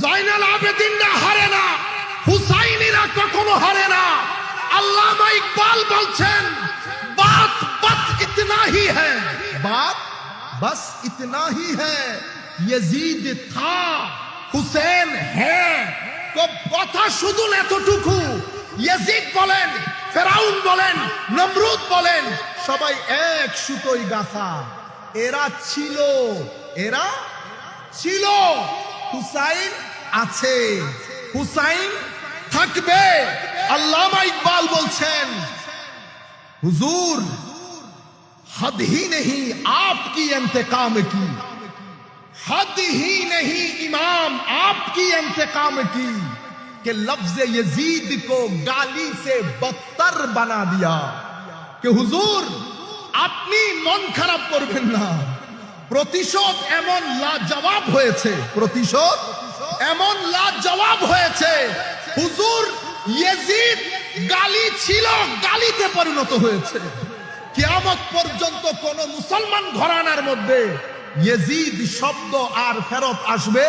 জয়নাল আবেদিনরা হারে না হুসাইনিরা কখনো হারে না। আল্লামা ইকবাল বলছেন বাত বাত ইতনা হি হ্যায় বাত বাস ইতনা হি হ্যায় থা হুসেন হ্যায় তো কথা শুধু এতটুকু। ইয়াজিদ বলেন ফেরাউন বলেন নমরুদ বলেন সবাই এক সুতোই গাথা। এরা ছিল এরা ছিল। হুসাইন আছে। হুসাইন থাকবে। আল্লামা ইকবাল বলছেন حضور حد ہی نہیں آپ کی انتقام کی حد ہی نہیں امام آپ کی انتقام کی کہ لفظ یزید کو گالی سے بدتر بنا دیا। کہ حضور اپنی من خراب کربین نا প্রতিশোধ এমন লাজবাব হয়েছে, প্রতিশোধ এমন লাজবাব হয়েছে। হুজুর ইয়েজিদ গালি ছিল, গালিতে পরিণত হয়েছে। কিয়ামত পর্যন্ত কোন মুসলমান ঘরানার মধ্যে ইয়েজিদ শব্দ আর ফেরত আসবে